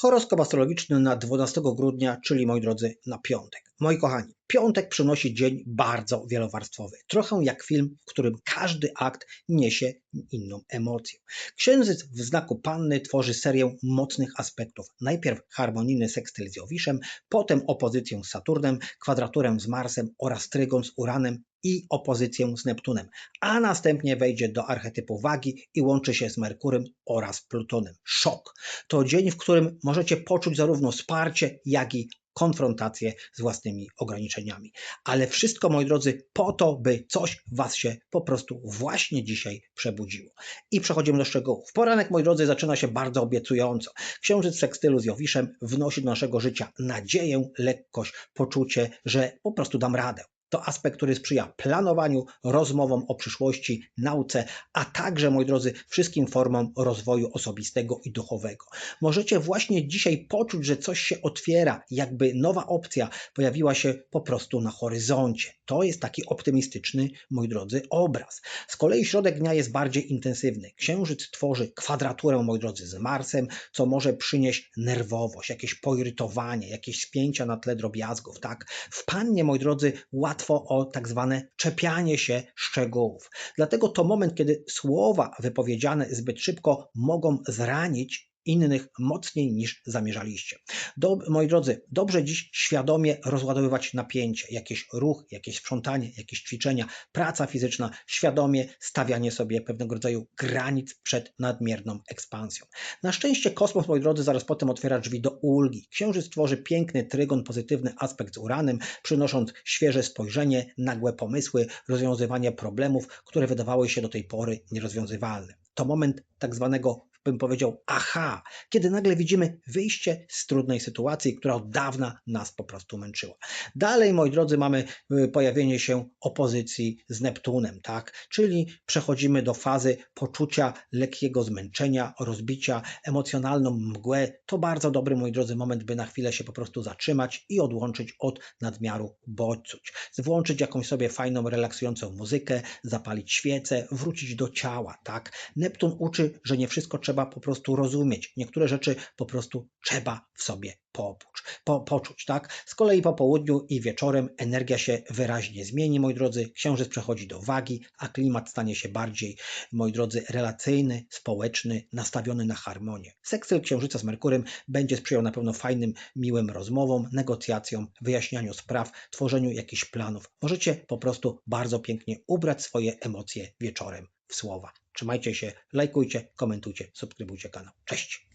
Horoskop astrologiczny na 12 grudnia, czyli moi drodzy, na piątek. Moi kochani, piątek przynosi dzień bardzo wielowarstwowy. Trochę jak film, w którym każdy akt niesie inną emocję. Księżyc w znaku Panny tworzy serię mocnych aspektów. Najpierw harmonijny sekstyl z Jowiszem, potem opozycję z Saturnem, kwadraturę z Marsem oraz trygon z Uranem i opozycję z Neptunem, a następnie wejdzie do archetypu wagi i łączy się z Merkurem oraz Plutonem. Szok. To dzień, w którym możecie poczuć zarówno wsparcie, jak i konfrontację z własnymi ograniczeniami. Ale wszystko, moi drodzy, po to, by coś Was się po prostu właśnie dzisiaj przebudziło. I przechodzimy do szczegółów. Poranek, moi drodzy, zaczyna się bardzo obiecująco. Księżyc sekstylu z Jowiszem wnosi do naszego życia nadzieję, lekkość, poczucie, że po prostu dam radę. To aspekt, który sprzyja planowaniu, rozmowom o przyszłości, nauce, a także, moi drodzy, wszystkim formom rozwoju osobistego i duchowego. Możecie właśnie dzisiaj poczuć, że coś się otwiera, jakby nowa opcja pojawiła się po prostu na horyzoncie. To jest taki optymistyczny, moi drodzy, obraz. Z kolei środek dnia jest bardziej intensywny. Księżyc tworzy kwadraturę, moi drodzy, z Marsem, co może przynieść nerwowość, jakieś poirytowanie, jakieś spięcia na tle drobiazgów, tak? W pannie, moi drodzy, łatwo łatwo o tak zwane czepianie się szczegółów. Dlatego to moment, kiedy słowa wypowiedziane zbyt szybko mogą zranić innych mocniej niż zamierzaliście. Do, moi drodzy, dobrze dziś świadomie rozładowywać napięcie, jakiś ruch, jakieś sprzątanie, jakieś ćwiczenia, praca fizyczna, świadomie stawianie sobie pewnego rodzaju granic przed nadmierną ekspansją. Na szczęście kosmos, moi drodzy, zaraz potem otwiera drzwi do ulgi. Księżyc tworzy piękny trygon, pozytywny aspekt z Uranem, przynosząc świeże spojrzenie, nagłe pomysły, rozwiązywanie problemów, które wydawały się do tej pory nierozwiązywalne. To moment tak zwanego bym powiedział, aha, kiedy nagle widzimy wyjście z trudnej sytuacji, która od dawna nas po prostu męczyła. Dalej, moi drodzy, mamy y, pojawienie się opozycji z Neptunem, tak? Czyli przechodzimy do fazy poczucia lekkiego zmęczenia, rozbicia, emocjonalną mgłę. To bardzo dobry, moi drodzy, moment, by na chwilę się po prostu zatrzymać i odłączyć od nadmiaru bodźców. Włączyć jakąś sobie fajną, relaksującą muzykę, zapalić świecę, wrócić do ciała, tak? Neptun uczy, że nie wszystko trzeba trzeba po prostu rozumieć. Niektóre rzeczy po prostu trzeba w sobie popłucz, po, poczuć. Tak? Z kolei po południu i wieczorem energia się wyraźnie zmieni, moi drodzy. Księżyc przechodzi do wagi, a klimat stanie się bardziej, moi drodzy, relacyjny, społeczny, nastawiony na harmonię. Sekstyl Księżyca z Merkurem będzie sprzyjał na pewno fajnym, miłym rozmowom, negocjacjom, wyjaśnianiu spraw, tworzeniu jakichś planów. Możecie po prostu bardzo pięknie ubrać swoje emocje wieczorem w słowa. Trzymajcie się, lajkujcie, komentujcie, subskrybujcie kanał. Cześć!